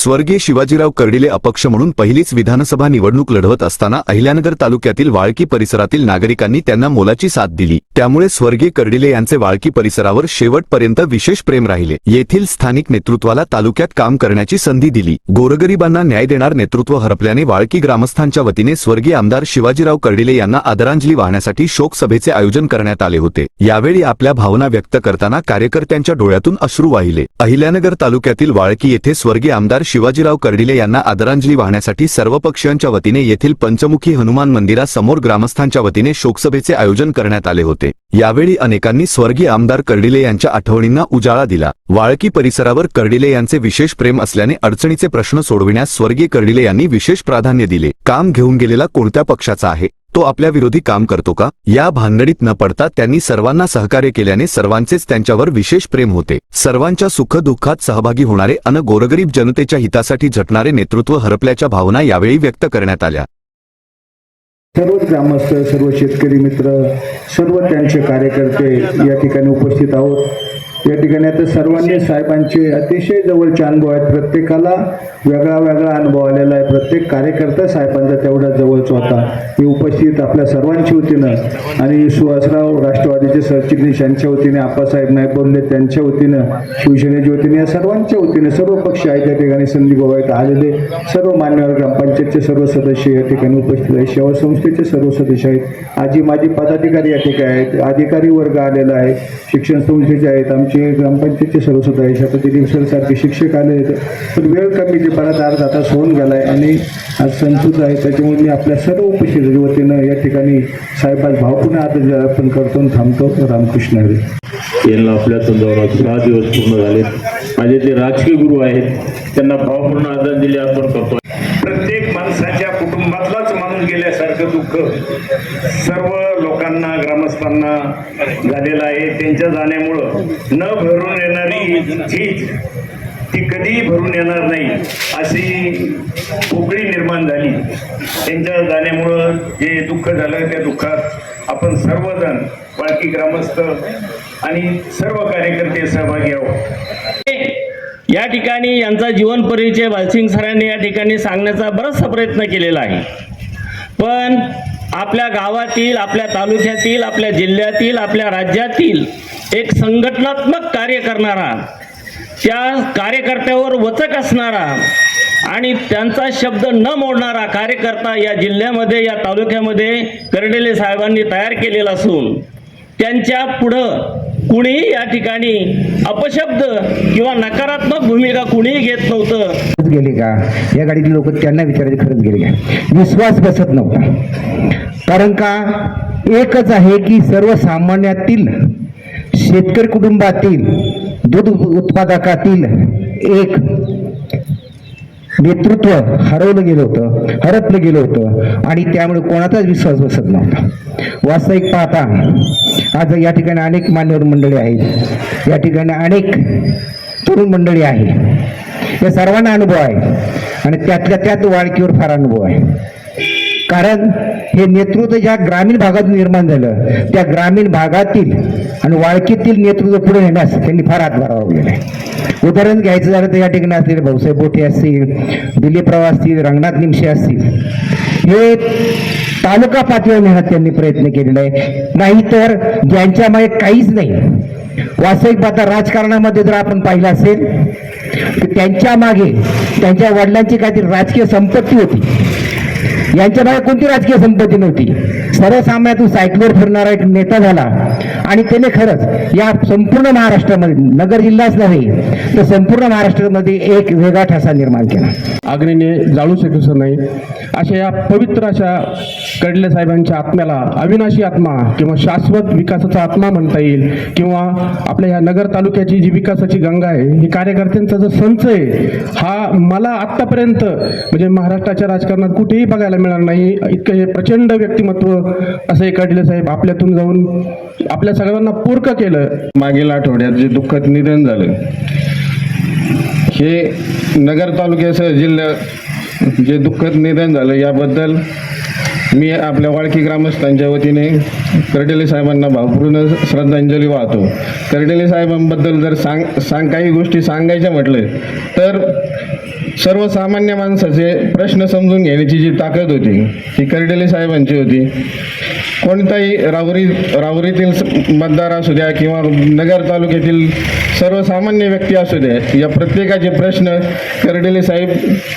स्वर्गीय शिवाजीराव कर्डिले अपक्ष म्हणून पहिलीच विधानसभा निवडणूक लढवत असताना अहिल्यानगर तालुक्यातील वाळकी परिसरातील नागरिकांनी त्यांना मोलाची साथ दिली. त्यामुळे स्वर्गीय कर्डिले यांचे वाळकी परिसरावर शेवटपर्यंत विशेष प्रेम राहिले. येथील स्थानिक नेतृत्वाला तालुक्यात काम करण्याची संधी दिली. गोरगरिबांना न्याय देणार नेतृत्व हरपल्याने वाळकी ग्रामस्थांच्या वतीने स्वर्गीय आमदार शिवाजीराव कर्डिले यांना आदरांजली वाहण्यासाठी शोक सभेचे आयोजन करण्यात आले होते. यावेळी आपल्या भावना व्यक्त करताना कार्यकर्त्यांच्या डोळ्यातून अश्रू वाहिले. अहिल्यानगर तालुक्यातील वाळकी येथे स्वर्गीय आमदार शिवाजीराव कर्डिले यांना आदरांजली वाहण्यासाठी सर्व पक्षीयांच्या वतीने येथील पंचमुखी हनुमान मंदिरासमोर ग्रामस्थांच्या वतीने शोकसभेचे आयोजन करण्यात आले होते. यावेळी अनेकांनी स्वर्गीय आमदार कर्डिले यांच्या आठवणींना उजाळा दिला. वाळकी परिसरावर कर्डिले यांचे विशेष प्रेम असल्याने अडचणीचे प्रश्न सोडविण्यास स्वर्गीय कर्डिले यांनी विशेष प्राधान्य दिले. काम घेऊन गेलेला कोणत्या पक्षाचा आहे? तो आपल्या विरोधी काम करतो का? या भानगडीत न पडता त्यांनी सर्वांना सहकार्य केल्याने सर्वांचेच त्यांच्यावर विशेष प्रेम होते. सर्वांच्या सुखदुःखात सहभागी होणारे अन गोरगरीब जनतेच्या हितासाठी झटणारे नेतृत्व हरपल्याच्या भावना यावेळी व्यक्त करण्यात आल्या. सर्व ग्रामस्थ सर्व शेतकरी मित्र सर्व त्यांचे कार्यकर्ते या ठिकाणी उपस्थित आहोत. या ठिकाणी आता सर्वांनी साहेबांचे अतिशय जवळचे अनुभव आहेत. प्रत्येकाला वेगळा वेगळा अनुभव आलेला आहे. प्रत्येक कार्यकर्ता साहेबांचा तेवढा जवळचा होता. हे उपस्थित आपल्या सर्वांच्या वतीनं आणि सुहासराव राष्ट्रवादीचे सरचिटणीस यांच्या वतीने आप्पासाहेब नाईक बोलले त्यांच्या वतीनं शिवसेनेच्या वतीने या सर्वांच्या वतीने सर्व पक्ष आहेत. या ठिकाणी संधी गोवायत आलेले सर्व मान्यवर ग्रामपंचायतचे सर्व सदस्य या ठिकाणी उपस्थित आहेत. सेवा संस्थेचे सर्व सदस्य आहेत. आजी माजी पदाधिकारी या ठिकाणी आहेत. अधिकारी वर्ग आलेला आहे. शिक्षण संस्थेचे आहेत. आमचे ग्रामपंचायतचे सर्व आहे आहेत शपथविधी सारखे शिक्षक आले आहेत. पण वेळ कमी जे परत अर्धा तास होऊन आहे आणि आज संतुत आहे. त्याच्यामुळे मी आपल्या सर्व उपस्थितीच्या वतीनं या ठिकाणी साहेबाज भावपूर्ण आदर अर्पण करतो आणि थांबतो. रामकृष्ण हरे. यांना आपल्या जाऊन सहा दिवस पूर्ण झाले माझे जे राजकीय गुरु आहेत त्यांना भावपूर्ण आदरांजली अर्पण करतो. हक्क सर्व लोकांना ग्रामस्थांना झालेला आहे. त्यांच्या जाण्यामुळं न भरून येणारी झीज ती कधीही भरून येणार नाही अशी पोकळी निर्माण झाली. त्यांच्या जाण्यामुळं जे दुःख झालं त्या दुःखात आपण सर्वजण बाकी ग्रामस्थ आणि सर्व कार्यकर्ते सहभागी आहोत. या ठिकाणी यांचा जीवन परिचय बालसिंग सरांनी या ठिकाणी सांगण्याचा बराचसा प्रयत्न केलेला आहे. पण आपल्या गावातील आपल्या तालुक्यातील आपल्या जिल्ह्यातील आपल्या राज्यातील एक संघटनात्मक कार्य करणारा त्या कार्यकर्त्यावर वचक असणारा आणि त्यांचा शब्द न मोडणारा कार्यकर्ता या जिल्ह्यामध्ये या तालुक्यामध्ये कर्डेले साहेबांनी तयार केलेला असून त्यांच्या पुढं कुणीही या ठिकाणी अपशब्द किंवा नकारात्मक भूमिका कुणीही घेत नव्हतं. गेले का? या गाडीतले लोक त्यांना विचारायचे खरंच गेले का? विश्वास बसत नव्हता. कारण का? एकच आहे की सर्वसामान्यातील शेतकरी कुटुंबातील दूध उत्पादकातील एक नेतृत्व हरवलं गेलं होतं हरपलं गेलं होतं आणि त्यामुळे कोणाचाच विश्वास बसत नव्हता. वास्तविक पाहता आज या ठिकाणी अनेक मान्यवर मंडळी आहेत. या ठिकाणी अनेक तरुण मंडळी आहे या सर्वांना अनुभव आहे आणि त्यातल्या त्यात वाळकीवर फार अनुभव आहे. कारण हे नेतृत्व ज्या ग्रामीण भागात निर्माण झालं त्या ग्रामीण भागातील आणि वाळकीतील नेतृत्व पुढे नेण्यास त्यांनी फार हातभार लावलेला आहे. उदाहरण घ्यायचं झालं तर या ठिकाणी असलेले भाऊसाहेब बोठे असतील दिलीपराव असतील रंगनाथ निमशे असतील. हे तालुका पातळीवर नेण्यात त्यांनी प्रयत्न केलेला आहे. नाहीतर ज्यांच्या मागे काहीच नाही वास्तविक पाहता राजकारणामध्ये जर आपण पाहिलं असेल तर त्यांच्या मागे त्यांच्या वडिलांची काहीतरी राजकीय संपत्ती होती. यांच्या भागात कोणती राजकीय संपत्ती नव्हती? सर्वसामान्यातून सायकलवर फिरणारा एक नेता झाला. आणि त्याने खरंच या संपूर्ण महाराष्ट्रामध्ये नगर जिल्हाच नव्हे तर संपूर्ण महाराष्ट्रामध्ये एक वेगळा ठसा निर्माण केला. अग्निने जाळू शकत नाही. अशा या पवित्र अशा कडले साहेबांच्या आत्म्याला अविनाशी आत्मा किंवा शाश्वत विकासाचा आत्मा म्हणता येईल किंवा आपल्या ह्या नगर तालुक्याची जी विकासाची गंगा आहे ही कार्यकर्त्यांचा जो संच आहे हा मला आत्तापर्यंत म्हणजे महाराष्ट्राच्या राजकारणात कुठेही बघायला मिळणार नाही. इतकं हे प्रचंड व्यक्तिमत्व असं हे साहेब आपल्यातून जाऊन आपल्या सगळ्यांना पूर्क केलं. मागील आठवड्यात जे दुःखद निधन झालं हे नगर तालुक्यासह जिल्ह्यात जे दुःखद निधन झालं याबद्दल मी आपल्या वाळकी ग्रामस्थांच्या वतीने कर्डेले साहेबांना भावपूर्ण श्रद्धांजली वाहतो. कर्डेले साहेबांबद्दल जर सांग सांग काही गोष्टी सांगायच्या म्हटलं तर सर्वसामान्य माणसाचे प्रश्न समजून घेण्याची जी ताकद होती ती कर्डिले साहेबांची होती कोणताही रावरी रावरीतील स- मतदार असू द्या किंवा नगर तालुक्यातील सर्वसामान्य व्यक्ती असू द्या या प्रत्येकाचे प्रश्न कर्डेले साहेब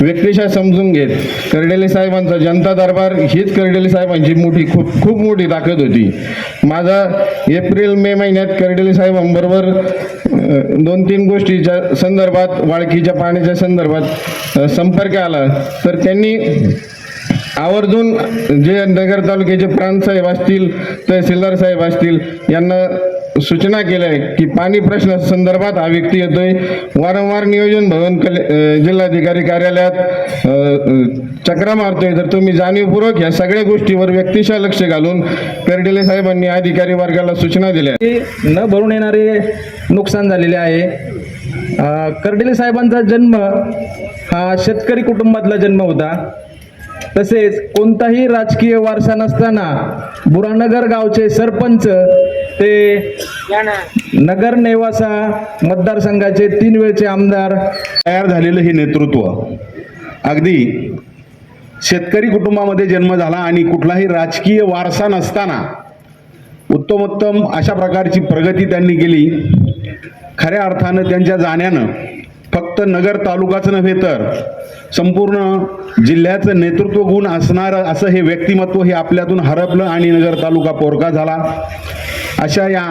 व्यक्तिशा समजून घेत. कर्डेले साहेबांचा जनता दरबार हीच कर्डेले साहेबांची मोठी खूप खूप मोठी ताकद होती. माझा एप्रिल मे महिन्यात कर्डेले साहेबांबरोबर दोन तीन गोष्टीच्या संदर्भात वाळकीच्या पाण्याच्या संदर्भात संपर्क आला. तर त्यांनी आवर्जून जे नगर तालुक्याचे प्रांत साहेब असतील तहसीलदार साहेब असतील यांना सूचना केल्या आहे की पाणी प्रश्ना संदर्भात हा व्यक्ती येतोय. वारंवार नियोजन भवन कले जिल्हाधिकारी कार्यालयात अ, चक्रा मारतोय. तर तुम्ही जाणीवपूर्वक या सगळ्या गोष्टीवर व्यक्तिशः लक्ष घालून कर्डिले साहेबांनी अधिकारी वर्गाला सूचना दिल्या. न भरून येणारे नुकसान झालेले आहे. कर्डिले साहेबांचा जन्म हा शेतकरी कुटुंबातला जन्म होता. तसेच कोणताही राजकीय वारसा नसताना बुरानगर गावचे सरपंच ते नगर नेवासा मतदारसंघाचे तीन वेळचे आमदार तयार झालेलं हे नेतृत्व अगदी शेतकरी कुटुंबामध्ये जन्म झाला आणि कुठलाही राजकीय वारसा नसताना उत्तमोत्तम अशा प्रकारची प्रगती त्यांनी केली. खऱ्या अर्थानं त्यांच्या जाण्यानं फक्त नगर तालुकाचं नव्हे तर संपूर्ण जिल्ह्याचं नेतृत्व गुण असणारं असं हे व्यक्तिमत्व हे आपल्यातून हरपलं आणि नगर तालुका पोरका झाला. अशा या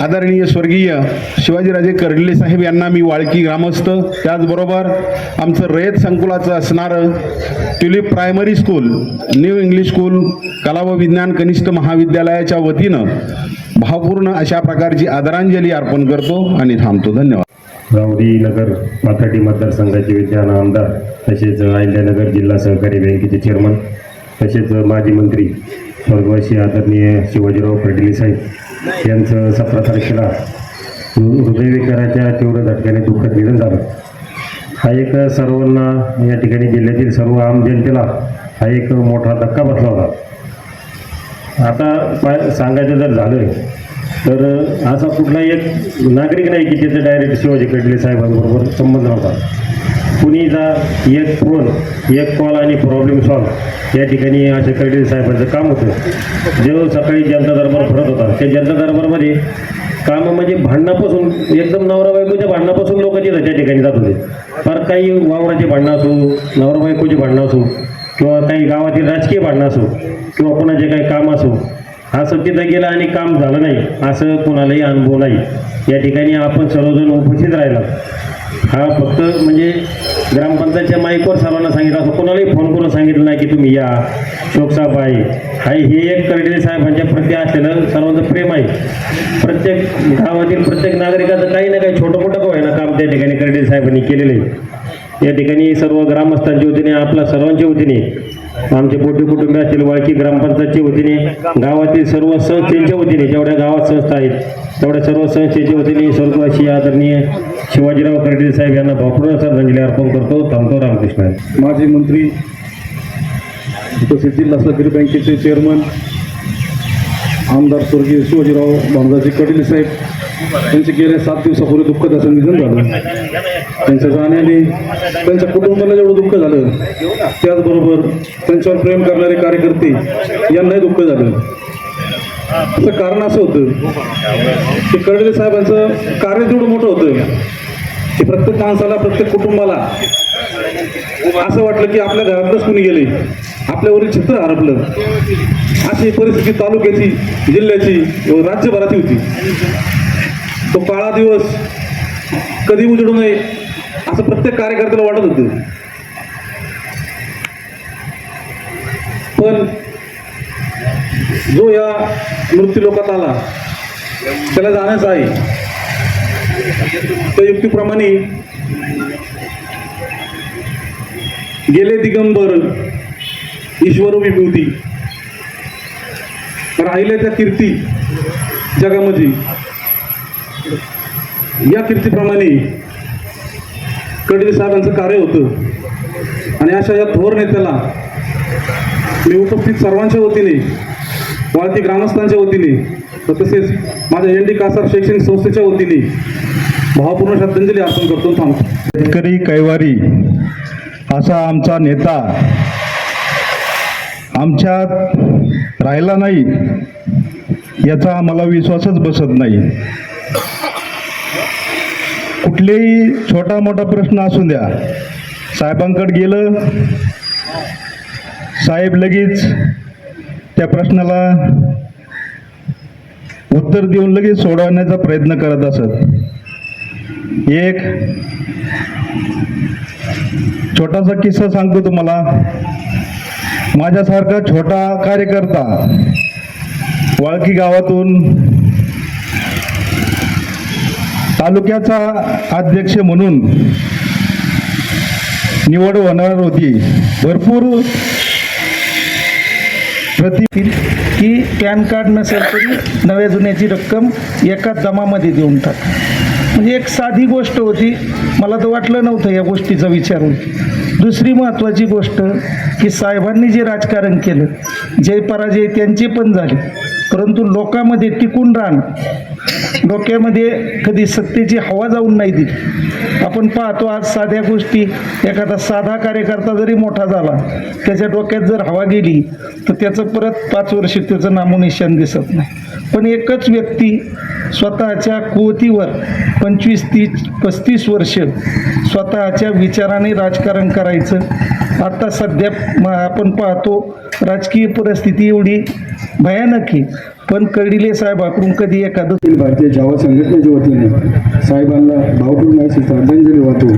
आदरणीय स्वर्गीय शिवाजीराजे कर्डिले साहेब यांना मी वाळकी ग्रामस्थ त्याचबरोबर आमचं रयत संकुलाचं असणारं tulip primary school new English school कला व विज्ञान कनिष्ठ महाविद्यालयाच्या वतीनं भावपूर्ण अशा प्रकारची आदरांजली अर्पण करतो आणि थांबतो. धन्यवाद. नगर पाथर्डी मतदारसंघाचे विद्यमान आमदार तसेच अहिल्यानगर जिल्हा सहकारी बँकेचे चेअरमन तसेच माजी मंत्री स्वर्गवासी आदरणीय शिवाजीराव फडणवीस साहेब यांचं सतरा तारखेला हृदयविकाराच्या तीव्र झटक्याने दुःखद निधन झालं. हा एक सर्वांना या ठिकाणी जिल्ह्यातील सर्व आम जनतेला हा एक मोठा धक्का बसला होता. आता पाय सांगायचं जर झालं तर असा कुठलाही एक नागरिक नाही की त्याचा डायरेक्ट शिवाजी कडले साहेबांबरोबर संबंध नव्हता कुणीचा एक फोन एक कॉल आणि प्रॉब्लेम सॉल्व या ठिकाणी अशा कटले साहेबांचं काम होतं. जो सकाळी जनता दरबार भरत होता त्या जनता दरबारमध्ये कामं म्हणजे भांडणापासून एकदम नवरा बायकोच्या भांडणापासून लोक तिथं त्या ठिकाणी जात होते. फार काही वावराचे भांडणं असो नवरा बायकोचे भांडणं असो किंवा काही गावातील राजकीय भांडणं असो किंवा कोणाचे काही काम असो हा तिथं गेलं आणि काम झालं नाही. असं कोणालाही अनुभव नाही. या ठिकाणी आपण सर्वजण उपस्थित राहिला. हा फक्त म्हणजे ग्रामपंचायतच्या माईकवर सर्वांना सांगितलं असं कोणालाही फोन करून सांगितलं नाही की तुम्ही या. शोकसाहेब आहे. हाय हे एक कर्डिले साहेबांच्या प्रती असलेलं सर्वांचं प्रेम आहे. प्रत्येक गावातील प्रत्येक नागरिकाचं काही ना काही छोटं मोठं का होईना काम त्या ठिकाणी कर्डिले साहेबांनी केलेलं आहे. या ठिकाणी सर्व ग्रामस्थांच्या वतीने आपल्या सर्वांच्या वतीने आमचे पोटी कुटुंबी असतील वाळकी ग्रामपंचायतच्या वतीने गावातील सर्व संस्थेच्या वतीने जेवढ्या गावात संस्था आहेत तेवढ्या सर्व संस्थेच्या वतीने स्वर्गवासी आदरणीय शिवाजीराव कर्डिले साहेब यांना भावपूर्ण श्रद्धांजली अर्पण करतो. थांबतो रामकृष्ण. माजी मंत्री तसेच जिल्हा सहकारी बँकेचे चेअरमन आमदार स्वर्गीय शिवाजीराव भामदाजी कटील साहेब त्यांचे गेल्या सात दिवसापूर्वी दुःखद असं निधन झालं. त्यांच्या जाण्याने त्यांच्या कुटुंबाला जेवढं दुःख झालं त्याचबरोबर त्यांच्यावर प्रेम करणारे कार्यकर्ते यांनाही दुःख झालं. त्याचं कारण असं होतं की कर्डले साहेबांचं कार्य जेवढं मोठं होतं की प्रत्येक माणसाला प्रत्येक कुटुंबाला असं वाटलं की आपल्या घरातच कुणी गेले आपल्यावरील छत्र हरपलं. अशी परिस्थिती तालुक्याची जिल्ह्याची राज्यभराची होती. तो काळा दिवस कधी उजडू नये असं प्रत्येक कार्यकर्त्याला वाटत होतं. पण जो या मृत्यू लोकात आला त्याला जाण्यास आहे त्या युक्तीप्रमाणे गेले दिगंबर ईश्वर विभूती. राहिल्या त्या कीर्ती जगामध्ये या कीर्तीप्रमाणे कडवी साहेबांचं कार्य होतं. आणि अशा या थोर नेत्याला मी उपस्थित सर्वांच्या वतीने वाळती ग्रामस्थांच्या वतीने व तसेच माझ्या एन डी कासार शैक्षणिक संस्थेच्या वतीने भावपूर्ण श्रद्धांजली अर्पण करतो थांबतो. शेतकरी कैवारी असा आमचा नेता आमच्यात राहिला नाही याचा आम्हाला विश्वासच बसत नाही. कुठलेही छोटा मोठा प्रश्न असू द्या. साहेबांकडे गेलं साहेब लगेच त्या प्रश्नाला उत्तर देऊन लगेच सोडवण्याचा प्रयत्न करत असत. एक छोटासा किस्सा सांगतो तुम्हाला. माझ्यासारखा छोटा कार्यकर्ता वाळकी गावातून तालुक्याचा अध्यक्ष म्हणून निवड होणार होती. भरपूर प्रति की पॅन कार्ड नसेल तरी नव्या जुन्याची रक्कम एका जमामध्ये देऊन टाक. म्हणजे एक साधी गोष्ट होती. मला तर वाटलं नव्हतं या गोष्टीचा विचार होईल. दुसरी महत्त्वाची गोष्ट की साहेबांनी जे राजकारण केलं जय पराजय त्यांचे पण झाले. परंतु लोकांमध्ये टिकून राहणं डोक्यामध्ये कधी सत्तेची हवा जाऊन नाही दिली. आपण पाहतो आज साध्या गोष्टी. एखादा साधा कार्यकर्ता जरी मोठा झाला त्याच्या डोक्यात जर हवा गेली तर त्याचं परत पाच वर्ष त्याचं नामोनिशान दिसत नाही. पण एकच व्यक्ती स्वतःच्या कुवतीवर पंचवीस तीस पस्तीस वर्ष स्वतःच्या विचाराने राजकारण करायचं. आता सध्या म- आपण पाहतो राजकीय परिस्थिती एवढी भयानक आहे. पण कर्डिले साहेबाकडून कधी एखादं भारतीय जावा संघटनेच्या वतीने. साहेबांना भावपूर्ण अशी श्रद्धांजली वाहतो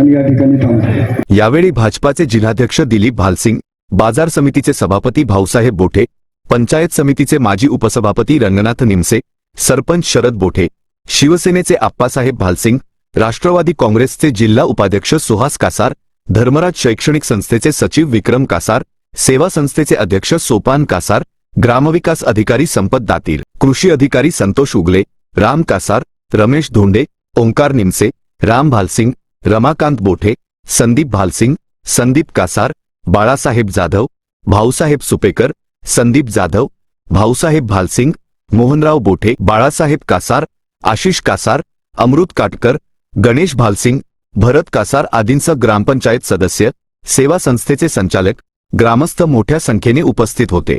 आणि या ठिकाणी थांबतो यावेळी भाजपाचे जिल्हाध्यक्ष दिलीप भालसिंग बाजार समितीचे सभापती भाऊसाहेब बोठे पंचायत समितीचे माजी उपसभापती रंगनाथ निमसे सरपंच शरद बोठे शिवसेनेचे आप्पासाहेब भालसिंग राष्ट्रवादी काँग्रेसचे जिल्हा उपाध्यक्ष सुहास कासार धर्मराज शैक्षणिक संस्थेचे सचिव विक्रम कासार सेवा संस्थेचे अध्यक्ष सोपान कासार ग्रामविकास अधिकारी संपत दातीर कृषी अधिकारी संतोष उगले राम कासार रमेश धोंडे ओंकार निमसे राम भालसिंग रमाकांत बोठे संदीप भालसिंग संदीप कासार बाळासाहेब जाधव भाऊसाहेब सुपेकर संदीप जाधव भाऊसाहेब भालसिंग मोहनराव बोठे बाळासाहेब कासार आशिष कासार अमृत काटकर गणेश भालसिंग भरत कासार आदींसह ग्रामपंचायत सदस्य सेवा संस्थेचे संचालक ग्रामस्थ मोठ्या संख्येने उपस्थित होते.